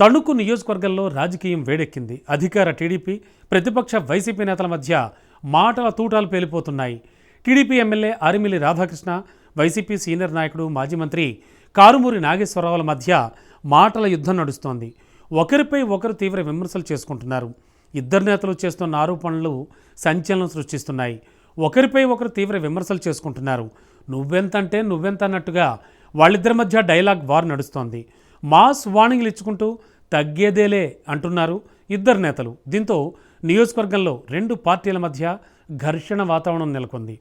తణుకు నియోజకవర్గంలో రాజకీయం వేడెక్కింది. అధికార టీడీపీ ప్రతిపక్ష వైసీపీ నేతల మధ్య మాటల తూటాలు పేలిపోతున్నాయి. TDP MLA Arimilli Radhakrishna YCP senior నాయకుడు మాజీ మంత్రి కారుమూరి నాగేశ్వరరావుల మధ్య మాటల యుద్ధం నడుస్తోంది. ఒకరిపై ఒకరు తీవ్ర విమర్శలు చేసుకుంటున్నారు. ఇద్దరు నేతలు చేస్తున్న ఆరోపణలు సంచలనం సృష్టిస్తున్నాయి. ఒకరిపై ఒకరు తీవ్ర విమర్శలు చేసుకుంటున్నారు. నువ్వెంతంటే నువ్వెంత అన్నట్టుగా వాళ్ళిద్దరి మధ్య డైలాగ్ వార్ నడుస్తోంది. మాస్ వార్నింగ్లు ఇచ్చుకుంటూ తగ్గేదేలే అంటున్నారు ఇద్దరు నేతలు. దీంతో నియోజకవర్గంలో రెండు పార్టీల మధ్య ఘర్షణ వాతావరణం నెలకొంది.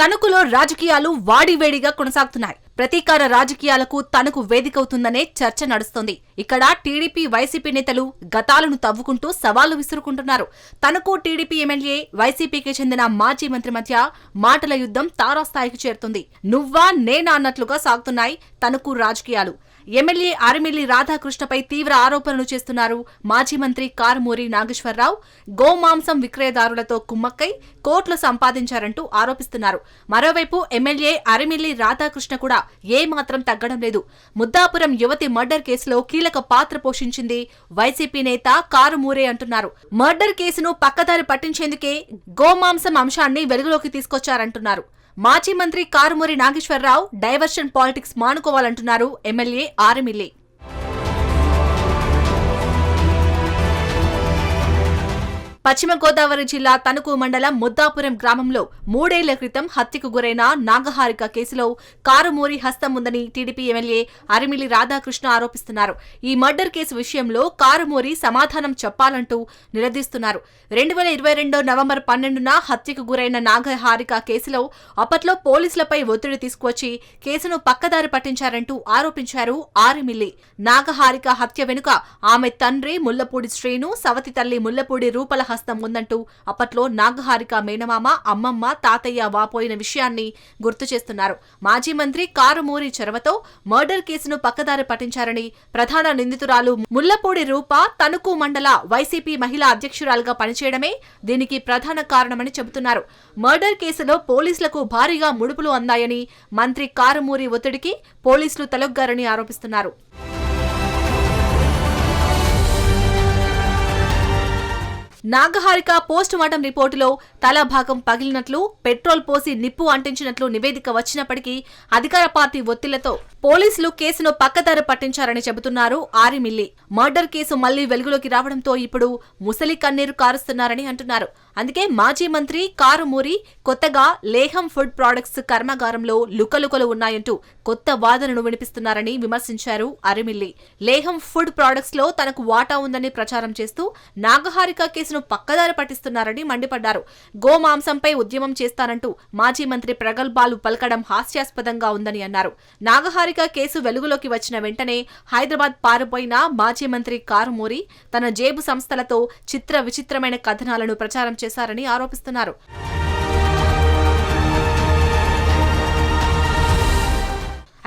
తణుకులో రాజకీయాలు వాడివేడిగా కొనసాగుతున్నాయి. ప్రతీకార రాజకీయాలకు తనకు వేదికవుతుందనే చర్చ నడుస్తోంది. ఇక్కడ టీడీపీ వైసీపీ నేతలు గతాలను తవ్వుకుంటూ సవాళ్ళు విసురుకుంటున్నారు. తనకు టీడీపీ ఎమ్మెల్యే వైసీపీకి చెందిన మాజీ మంత్రి మధ్య మాటల యుద్ధం తారాస్థాయికి చేరుతుంది. నువ్వా నేనా అన్నట్లుగా సాగుతున్నాయి తనకు రాజకీయాలు. ఎమ్మెల్యే ఆరిమిల్లి రాధాకృష్ణపై తీవ్ర ఆరోపణలు చేస్తున్నారు మాజీ మంత్రి కారుమూరి నాగేశ్వరరావు. గోమాంసం విక్రయదారులతో కుమ్మక్కై కోట్లు సంపాదించారంటూ ఆరోపిస్తున్నారు. మరోవైపు ఎమ్మెల్యే అరిమిల్లి రాధాకృష్ణ కూడా ఏమాత్రం తగ్గడం లేదు. ముద్దాపురం యువతి మర్డర్ కేసులో కీలక పాత్ర పోషించింది వైసీపీ నేత కారుమూరే అంటున్నారు. మర్డర్ కేసును పక్కదారి పట్టించేందుకే గోమాంసం అంశాన్ని వెలుగులోకి తీసుకొచ్చారంటున్నారు. మాజీ మంత్రి కారుమూరి నాగేశ్వరరావు డైవర్షన్ పాలిటిక్స్ మానుకోవాలంటున్నారు ఎమ్మెల్యే ఆరిమిల్లి పశ్చిమ గోదావరి జిల్లా తణుకు మండలం ముద్దాపురం గ్రామంలో మూడేళ్ళ క్రితం హత్యకు గురైన నాగహారిక కేసులో కారుమూరి హస్తం ఉందని టీడీపీ ఎమ్మెల్యే అరిమిలి రాధాకృష్ణ ఆరోపిస్తున్నారు. ఈ మర్డర్ కేసు విషయంలో కారుమూరి సమాధానం చెప్పాలంటూ నిలదీస్తున్నారు. రెండు వేల ఇరవై రెండో నవంబర్ పన్నెండున హత్యకు గురైన నాగహారిక కేసులో అప్పట్లో పోలీసులపై ఒత్తిడి తీసుకువచ్చి కేసును పక్కదారి పట్టించారంటూ ఆరోపించారు ఆరిమిల్లి నాగహారిక హత్య వెనుక ఆమె తండ్రి ముల్లపూడి శ్రీను సవతి తల్లి ముల్లపూడి రూపల హస్తం ఉందంటూ అప్పట్లో నాగహారిక మేనమామ అమ్మమ్మ తాతయ్య వాపోయిన విషయాన్ని గుర్తు చేస్తున్నారు. మాజీ మంత్రి కారుమూరి చొరవతో మర్డర్ కేసును పక్కదారి పట్టించారని ప్రధాన నిందితురాలు ముల్లపూడి రూప తణుకు మండల వైసీపీ మహిళా అధ్యక్షురాలుగా పనిచేయడమే దీనికి ప్రధాన కారణమని చెబుతున్నారు. మర్డర్ కేసులో పోలీసులకు భారీగా ముడుపులు అందాయని మంత్రి కారుమూరి ఒత్తిడికి పోలీసులు తలొగ్గారని ఆరోపిస్తున్నారు. నాగహారిక పోస్ట్ మార్టం రిపోర్టులో తల భాగం పగిలినట్లు పెట్రోల్ పోసి నిప్పు అంటించినట్లు నివేదిక వచ్చినప్పటికీ అధికార పార్టీ ఒత్తిళ్ళతో పోలీసులు కేసును పక్కదారి పట్టించారని చెబుతున్నారు ఆరిమిల్లి. మర్డర్ కేసు మళ్ళీ వెలుగులోకి రావడంతో ఇప్పుడు ముసలి కన్నీరు కారుస్తున్నారని అంటున్నారు. అందుకే మాజీ మంత్రి కారుమూరి కొత్తగా లేహం ఫుడ్ ప్రొడక్ట్స్ కర్మాగారంలో లుకలుకలు ఉన్నాయంటూ కొత్త వాదనను వినిపిస్తున్నారని విమర్శించారు అరిమిల్లి లేహం ఫుడ్ ప్రొడక్ట్స్లో తనకు వాటా ఉందని ప్రచారం చేస్తూ నాగహారిక కేసును పక్కదారి పట్టిస్తున్నారని మండిపడ్డారు. గోమాంసంపై ఉద్యమం చేస్తానంటూ మాజీ మంత్రి ప్రగల్భాలు పలకడం హాస్యాస్పదంగా ఉందని అన్నారు. నాగహారిక కేసు వెలుగులోకి వచ్చిన వెంటనే హైదరాబాద్ పారిపోయిన మాజీ మంత్రి కారుమూరి తన జేబు సంస్థలతో చిత్ర విచిత్రమైన కథనాలను ప్రచారం చేశారని ఆరోపిస్తున్నారు.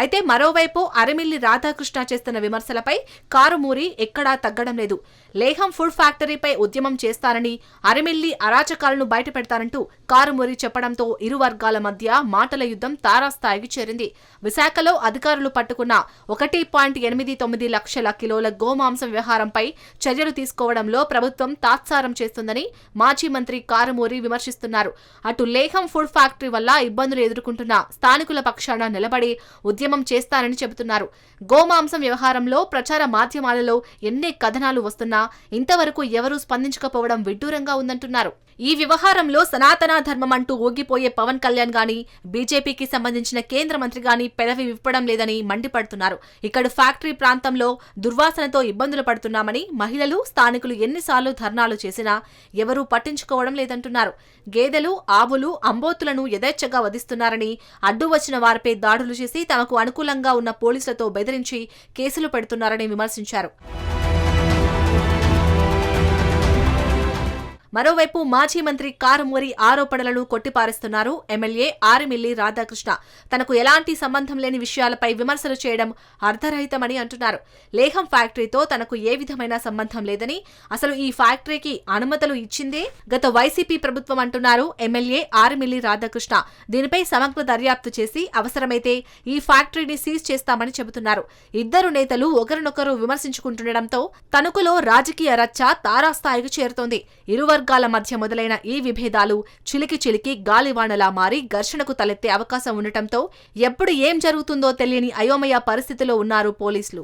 అయితే మరోవైపు అరమిల్లి రాధాకృష్ణ చేస్తున్న విమర్శలపై కారుమూరి ఎక్కడా తగ్గడం లేదు. లేహం ఫుడ్ ఫ్యాక్టరీపై ఉద్యమం చేస్తారని అరమిల్లి అరాచకాలను బయటపెడతారంటూ కారుమూరి చెప్పడంతో ఇరు వర్గాల మధ్య మాటల యుద్ధం తారాస్థాయికి చేరింది. విశాఖలో అధికారులు పట్టుకున్న ఒకటి పాయింట్ ఎనిమిది తొమ్మిది లక్షల కిలోల గోమాంసం వ్యవహారంపై చర్యలు తీసుకోవడంలో ప్రభుత్వం తాత్సారం చేస్తుందని మాజీ మంత్రి కారుమూరి విమర్శిస్తున్నారు. అటు లేహం ఫుడ్ ఫ్యాక్టరీ వల్ల ఇబ్బందులు ఎదుర్కొంటున్న స్థానికుల పక్షాన నిలబడి ఉద్యమం చేస్తారని చెబుతున్నారు. గోమాంసం వ్యవహారంలో ప్రచార మాధ్యమాలలో ఎన్ని కథనాలు వస్తున్నా ఇంతవరకు ఎవరూ స్పందించకపోవడం విడ్డూరంగా ఉందంటున్నారు. ఈ వ్యవహారంలో సనాతన ధర్మం అంటూ ఊగిపోయే పవన్ కళ్యాణ్ గాని బీజేపీకి సంబంధించిన కేంద్ర మంత్రి గాని పెదవి విప్పడం లేదని మండిపడుతున్నారు. ఇక్కడ ఫ్యాక్టరీ ప్రాంతంలో దుర్వాసనతో ఇబ్బందులు పడుతున్నామని మహిళలు స్థానికులు ఎన్నిసార్లు ధర్నాలు చేసినా ఎవరూ పట్టించుకోవడం లేదంటున్నారు. గేదెలు ఆవులు అంబోతులను యథేచ్ఛగా వధిస్తున్నారని అడ్డు వచ్చిన వారిపై దాడులు చేసి తమకు అనుకూలంగా ఉన్న పోలీసులతో బెదిరించి కేసులు పెడుతున్నారని విమర్శించారు. మరోవైపు మాజీ మంత్రి కారుమూరి ఆరోపణలను కొట్టిపారేస్తున్నారు. ఎమ్మెల్యే ఆరిమిల్లి రాధాకృష్ణ. తనకు ఎలాంటి సంబంధం లేని విషయాలపై విమర్శలు చేయడం అర్ధరహితమని అంటున్నారు. లేహం ఫ్యాక్టరీతో తనకు ఏ విధమైన సంబంధం లేదని అసలు ఈ ఫ్యాక్టరీకి అనుమతులు ఇచ్చిందే? గత వైసీపీ ప్రభుత్వం అంటున్నారు ఎమ్మెల్యే ఆరిమిల్లి రాధాకృష్ణ. దీనిపై సమగ్ర దర్యాప్తు చేసి అవసరమైతే ఈ ఫ్యాక్టరీని సీజ్ చేస్తామని చెబుతున్నారు. ఇద్దరు నేతలు ఒకరినొకరు విమర్శించుకుంటుండటంతో తణుకులో రాజకీయ రచ్చ తారాస్థాయికి చేరుతోంది. ఇరు వర్గాల మధ్య మొదలైన ఈ విభేదాలు చిలికి చిలికి గాలివానలా మారి ఘర్షణకు తలెత్తే అవకాశం ఉండటంతో ఎప్పుడు ఏం జరుగుతుందో తెలియని అయోమయ పరిస్థితిలో ఉన్నారు పోలీసులు.